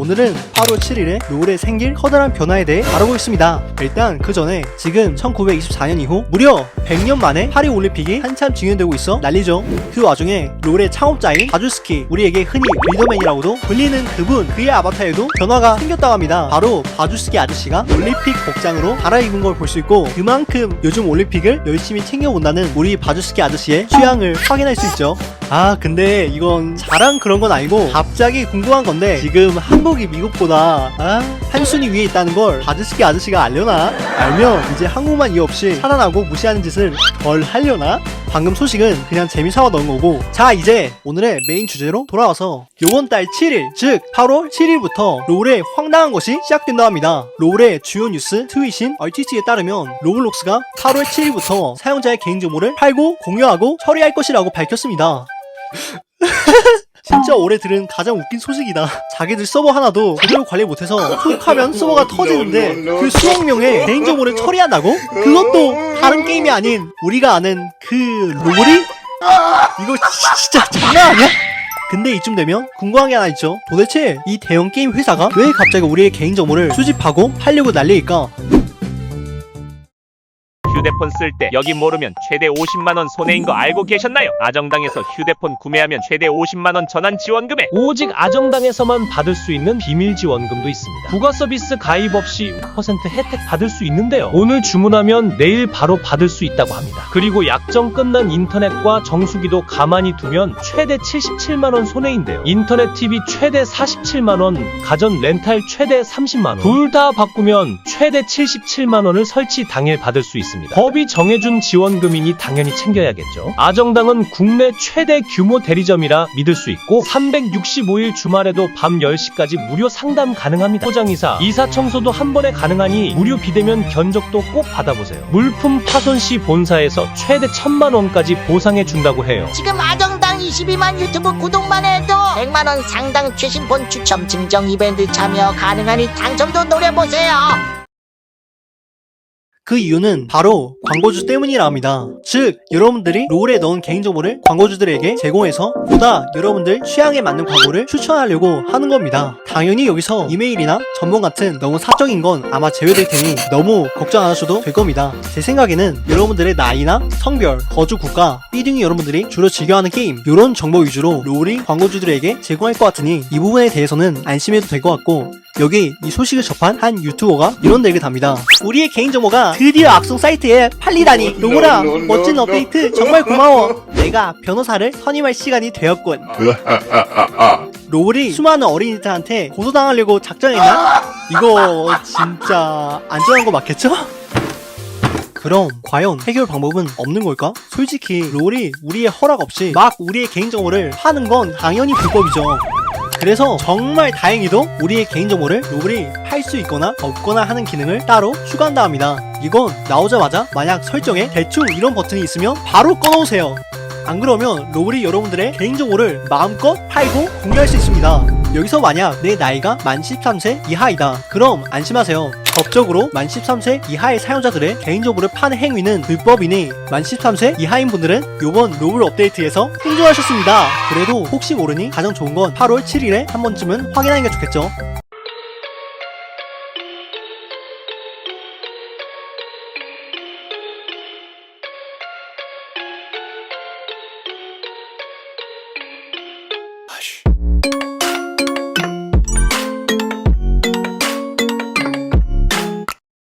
오늘은 8월 7일에 롤에 생길 커다란 변화에 대해 알아보겠습니다. 일단 그 전에 지금 1924년 이후 무려 100년 만에 파리 올림픽이 한참 진행되고 있어 난리죠. 그 와중에 롤의 창업자인 바주스키 우리에게 흔히 리더맨이라고도 불리는 그분 그의 아바타에도 변화가 생겼다고 합니다. 바로 바주스키 아저씨가 올림픽 복장으로 갈아입은 걸 볼 수 있고 그만큼 요즘 올림픽을 열심히 챙겨본다는 우리 바주스키 아저씨의 취향을 확인할 수 있죠. 아 근데 이건 자랑 그런 건 아니고 갑자기 궁금한 건데 지금 한국이 미국보다 아, 한 순위 위에 있다는 걸 바주스키 아저씨가 알려나? 알면 이제 한국만 이유 없이 살아나고 무시하는 짓을 덜 하려나? 방금 소식은 그냥 재미 삼아 넣은 거고 자 이제 오늘의 메인 주제로 돌아와서 요번 달 7일 즉 8월 7일부터 롤의 황당한 것이 시작된다 합니다 롤의 주요 뉴스 트윗인 RTC에 따르면 로블록스가 8월 7일부터 사용자의 개인정보를 팔고 공유하고 처리할 것이라고 밝혔습니다 진짜 올해 들은 가장 웃긴 소식이다. 자기들 서버 하나도 제대로 관리 못해서 툭하면 서버가 터지는데 그 수억 명의 개인 정보를 처리한다고? 그것도 다른 게임이 아닌 우리가 아는 그 롤이? 이거 진짜 장난 아니야? 근데 이쯤 되면 궁금한 게 하나 있죠. 도대체 이 대형 게임 회사가 왜 갑자기 우리의 개인 정보를 수집하고 팔려고 난리일까? 휴대폰 쓸 때 여기 모르면 최대 50만원 손해인 거 알고 계셨나요? 아정당에서 휴대폰 구매하면 최대 50만원 전환 지원 금액 오직 아정당에서만 받을 수 있는 비밀 지원금도 있습니다. 부가 서비스 가입 없이 6% 혜택 받을 수 있는데요. 오늘 주문하면 내일 바로 받을 수 있다고 합니다. 그리고 약정 끝난 인터넷과 정수기도 가만히 두면 최대 77만원 손해인데요. 인터넷 TV 최대 47만원, 가전 렌탈 최대 30만원. 둘 다 바꾸면 최대 77만원을 설치 당일 받을 수 있습니다. 법이 정해준 지원금이니 당연히 챙겨야겠죠. 아정당은 국내 최대 규모 대리점이라 믿을 수 있고 365일 주말에도 밤 10시까지 무료 상담 가능합니다. 포장이사, 이사 청소도 한 번에 가능하니 무료 비대면 견적도 꼭 받아보세요. 물품 파손 시 본사에서 최대 1000만 원까지 보상해 준다고 해요. 지금 아정당 22만 유튜브 구독만 해도 100만 원 상당 최신폰 추첨 증정 이벤트 참여 가능하니 당첨도 노려보세요. 그 이유는 바로 광고주 때문이라 합니다. 즉, 여러분들이 롤에 넣은 개인정보를 광고주들에게 제공해서 보다 여러분들 취향에 맞는 광고를 추천하려고 하는 겁니다. 당연히 여기서 이메일이나 전문 같은 너무 사적인 건 아마 제외될 테니 너무 걱정 안 하셔도 될 겁니다. 제 생각에는 여러분들의 나이나 성별, 거주 국가, 등이 여러분들이 주로 즐겨하는 게임 이런 정보 위주로 롤이 광고주들에게 제공할 것 같으니 이 부분에 대해서는 안심해도 될 것 같고 여기 이 소식을 접한 한 유튜버가 이런 얘기를 답니다. 우리의 개인 정보가 드디어 악성 사이트에 팔리다니 로고라 멋진 업데이트 정말 고마워. 내가 변호사를 선임할 시간이 되었군. 로블이 수많은 어린이들한테 고소당하려고 작정했나? 이거 진짜 안전한 거 맞겠죠? 그럼 과연 해결 방법은 없는 걸까? 솔직히 롤이 우리의 허락 없이 막 우리의 개인정보를 파는 건 당연히 불법이죠. 그래서 정말 다행히도 우리의 개인정보를 롤이 할 수 있거나 없거나 하는 기능을 따로 추가한다 합니다. 이건 나오자마자 만약 설정에 대충 이런 버튼이 있으면 바로 꺼놓으세요. 안 그러면 로블이 여러분들의 개인정보를 마음껏 팔고 공유할 수 있습니다. 여기서 만약 내 나이가 만 13세 이하이다. 그럼 안심하세요. 법적으로 만 13세 이하의 사용자들의 개인정보를 파는 행위는 불법이니 만 13세 이하인 분들은 요번 로블 업데이트에서 흥조하셨습니다. 그래도 혹시 모르니 가장 좋은 건 8월 7일에 한 번쯤은 확인하는 게 좋겠죠.